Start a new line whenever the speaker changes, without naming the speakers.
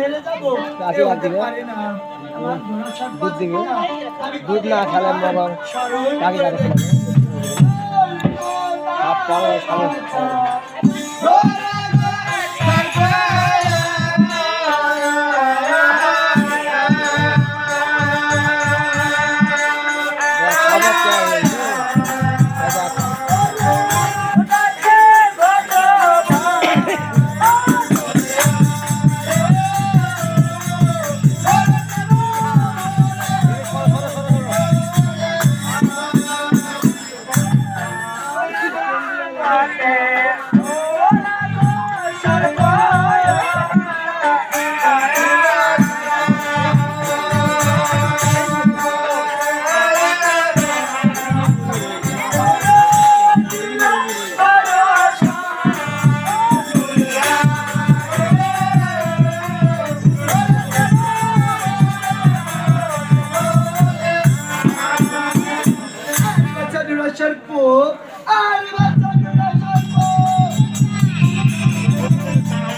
যাব। দিবে? দুধ দিবে? দুধ না খেলেন বাবা সামনে খাবার
নিরাশার আর বাচ্চা